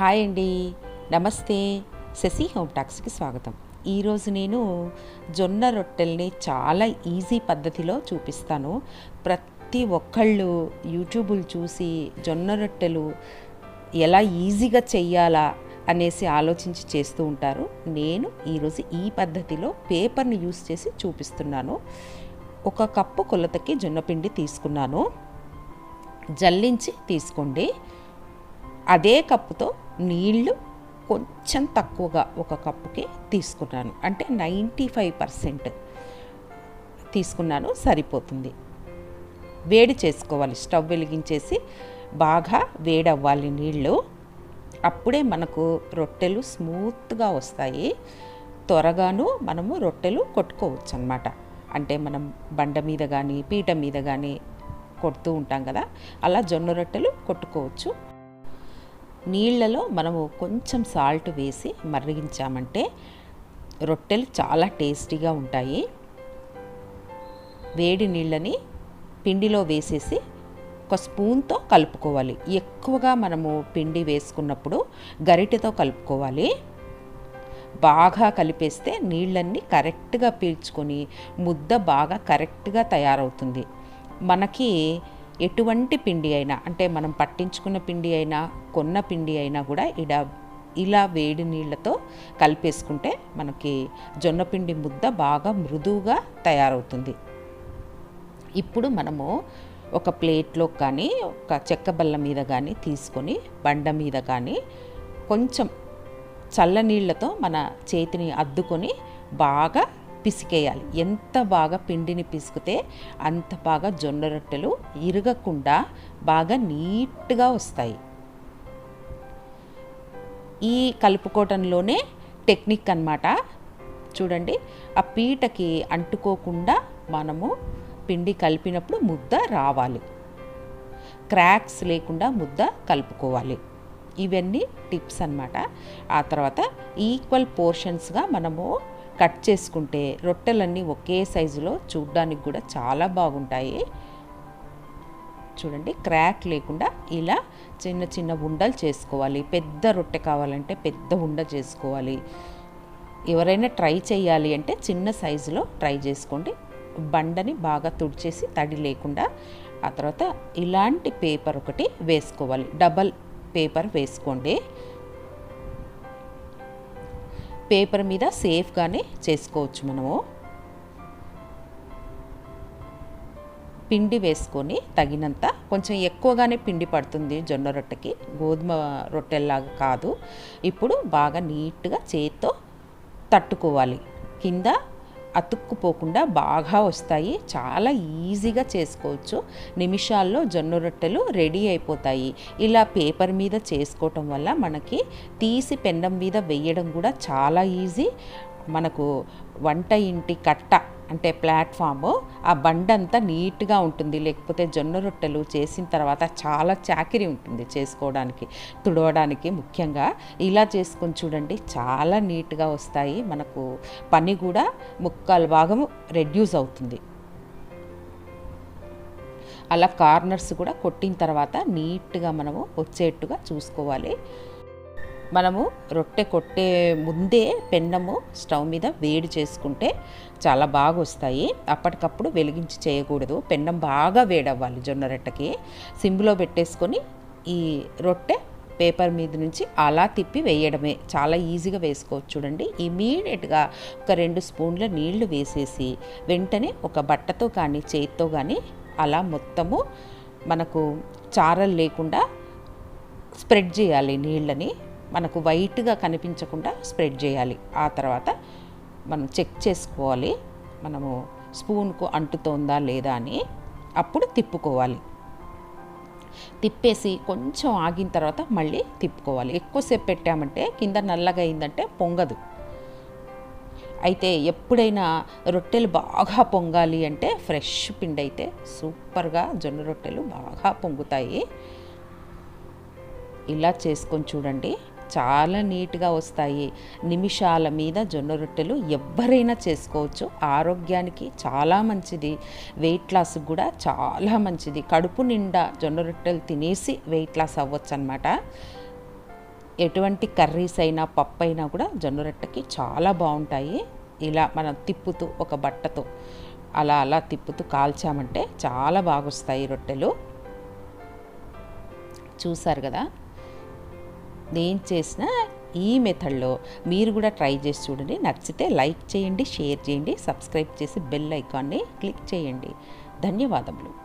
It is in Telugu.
హాయ్ అండి. నమస్తే. శశి హోమ్ టాక్స్కి స్వాగతం. ఈరోజు నేను జొన్న రొట్టెల్ని చాలా ఈజీ పద్ధతిలో చూపిస్తాను. ప్రతి ఒక్కళ్ళు యూట్యూబులు చూసి జొన్న రొట్టెలు ఎలా ఈజీగా చెయ్యాలా అనేసి ఆలోచించి చేస్తూ ఉంటారు. నేను ఈరోజు ఈ పద్ధతిలో పేపర్ని యూస్ చేసి చూపిస్తున్నాను. ఒక కప్పు కొలతకి జొన్నపిండి తీసుకున్నాను. జల్లించి తీసుకోండి. అదే కప్పుతో నీళ్ళు కొంచెం తక్కువగా ఒక కప్పుకి తీసుకున్నాను. అంటే నైంటీ ఫైవ్ పర్సెంట్ తీసుకున్నాను సరిపోతుంది. వేడి చేసుకోవాలి స్టవ్ వెలిగించేసి బాగా వేడవ్వాలి నీళ్ళు అప్పుడే మనకు రొట్టెలు స్మూత్గా వస్తాయి. త్వరగాను మనము రొట్టెలు కొట్టుకోవచ్చు అనమాట అంటే మనం బండ మీద కానీ పీట మీద కానీ కొడుతూ ఉంటాం కదా అలా జొన్న రొట్టెలు కొట్టుకోవచ్చు. నీళ్ళలో మనము కొంచెం సాల్ట్ వేసి మరిగించామంటే రొట్టెలు చాలా టేస్టీగా ఉంటాయి. వేడి నీళ్ళని పిండిలో వేసేసి ఒక స్పూన్తో కలుపుకోవాలి. ఎక్కువగా మనము పిండి వేసుకున్నప్పుడు గరిటెతో కలుపుకోవాలి. బాగా కలిపేస్తే నీళ్ళన్నీ కరెక్ట్గా పీల్చుకొని ముద్ద బాగా కరెక్ట్గా తయారవుతుంది. మనకి ఎటువంటి పిండి అయినా అంటే మనం పట్టించుకున్న పిండి అయినా కొన్న పిండి అయినా కూడా ఇడ ఇలా వేడి నీళ్ళతో కలిపేసుకుంటే మనకి జొన్నపిండి ముద్ద బాగా మృదువుగా తయారవుతుంది. ఇప్పుడు మనము ఒక ప్లేట్లో కానీ ఒక చెక్క బల్ల మీద కానీ తీసుకొని బండ మీద కానీ కొంచెం చల్ల నీళ్ళతో మన చేతిని అద్దుకొని బాగా పిసికేయాలి. ఎంత బాగా పిండిని పిసికితే అంత బాగా జొన్న రొట్టెలు ఇరగకుండా బాగా నీట్గా వస్తాయి. ఈ కలుపుకోవటంలోనే టెక్నిక్ అన్నమాట. చూడండి ఆ పీటకి అంటుకోకుండా మనము పిండి కలిపినప్పుడు ముద్ద రావాలి. క్రాక్స్ లేకుండా ముద్ద కలుపుకోవాలి. ఇవన్నీ టిప్స్ అన్నమాట. ఆ తర్వాత ఈక్వల్ పోర్షన్స్గా మనము కట్ చేసుకుంటే రొట్టెలన్నీ ఒకే సైజులో చూడ్డానికి కూడా చాలా బాగుంటాయి. చూడండి క్రాక్ లేకుండా ఇలా చిన్న చిన్న ఉండలు చేసుకోవాలి. పెద్ద రొట్టె కావాలంటే పెద్ద ఉండ చేసుకోవాలి. ఎవరైనా ట్రై చేయాలి అంటే చిన్న సైజులో ట్రై చేసుకోండి. బండని బాగా తుడిచేసి తడి లేకుండా ఆ తర్వాత ఇలాంటి పేపర్ ఒకటి వేసుకోవాలి. డబల్ పేపర్ వేసుకోండి. పేపర్ మీద సేఫ్గానే చేసుకోవచ్చు మనము. పిండి వేసుకొని తగినంత కొంచెం ఎక్కువగానే పిండి పడుతుంది జొన్న రొట్టెకి. గోధుమ రొట్టెల్లాగా కాదు. ఇప్పుడు బాగా నీట్గా చేత్తో తట్టుకోవాలి. కింద అతుక్కుపోకుండా బాగా వస్తాయి. చాలా ఈజీగా చేసుకోవచ్చు. నిమిషాల్లో జొన్న రొట్టెలు రెడీ అయిపోతాయి. ఇలా పేపర్ మీద చేసుకోవటం వల్ల మనకి తీసి పెండం మీద వేయడం కూడా చాలా ఈజీ. మనకు వంట ఇంటి కట్ట అంటే ప్లాట్ఫామ్ ఆ బండంతా నీట్గా ఉంటుంది. లేకపోతే జొన్న రొట్టెలు చేసిన తర్వాత చాలా చాకిరి ఉంటుంది చేసుకోవడానికి తుడవడానికి ముఖ్యంగా. ఇలా చేసుకొని చూడండి చాలా నీట్గా వస్తాయి. మనకు పని కూడా ముక్కలు భాగం రెడ్యూస్ అవుతుంది. అలా కార్నర్స్ కూడా కొట్టిన తర్వాత నీట్గా మనము వచ్చేట్టుగా చూసుకోవాలి. మనము రొట్టె కొట్టే ముందే పెన్నము స్టవ్ మీద వేడి చేసుకుంటే చాలా బాగా వస్తాయి అప్పటికప్పుడు వెలిగించి చేయకూడదు. పెన్నం బాగా వేడవ్వాలి జొన్న రొట్టెకి. సిమ్లో పెట్టేసుకొని ఈ రొట్టె పేపర్ మీద నుంచి అలా తిప్పి వేయడమే. చాలా ఈజీగా వేసుకోవచ్చు చూడండి. ఇమీడియట్గా ఒక రెండు స్పూన్ల నీళ్ళు వేసేసి వెంటనే ఒక బట్టతో కానీ చేతితో కానీ అలా మొత్తము మనకు చారలు లేకుండా స్ప్రెడ్ చేయాలి నీళ్ళని. మనకు వైట్గా కనిపించకుండా స్ప్రెడ్ చేయాలి. ఆ తర్వాత మనం చెక్ చేసుకోవాలి. మనము స్పూన్కు అంటుతోందా లేదా అని అప్పుడు తిప్పుకోవాలి. తిప్పేసి కొంచెం ఆగిన తర్వాత మళ్ళీ తిప్పుకోవాలి. ఎక్కువసేపు పెట్టామంటే కింద నల్లగా అయిందంటే పొంగదు. అయితే ఎప్పుడైనా రొట్టెలు బాగా పొంగాలి అంటే ఫ్రెష్ పిండి అయితే సూపర్గా జొన్న రొట్టెలు బాగా పొంగుతాయి. ఇలా చేసుకొని చూడండి. చాలా నీట్గా వస్తాయి. నిమిషాల మీద జొన్న రొట్టెలు ఎవ్వరైనా చేసుకోవచ్చు. ఆరోగ్యానికి చాలా మంచిది. వెయిట్ లాస్ కూడా చాలా మంచిది. కడుపు నిండా జొన్న రొట్టెలు తినేసి వెయిట్ లాస్ అవ్వచ్చు అనమాట ఎటువంటి కర్రీస్ అయినా పప్పు అయినా కూడా జొన్న రొట్టెకి చాలా బాగుంటాయి ఇలా మనం తిప్పుతూ ఒక బట్టతో అలా అలా తిప్పుతూ కాల్చామంటే చాలా బాగొస్తాయి రొట్టెలు. చూసారు కదా? నేను చేసిన ఈ మెథడ్లో మీరు కూడా ట్రై చేసి చూడండి. నచ్చితే లైక్ చేయండి షేర్ చేయండి సబ్స్క్రైబ్ చేసి బెల్ ఐకాన్ని క్లిక్ చేయండి. ధన్యవాదములు.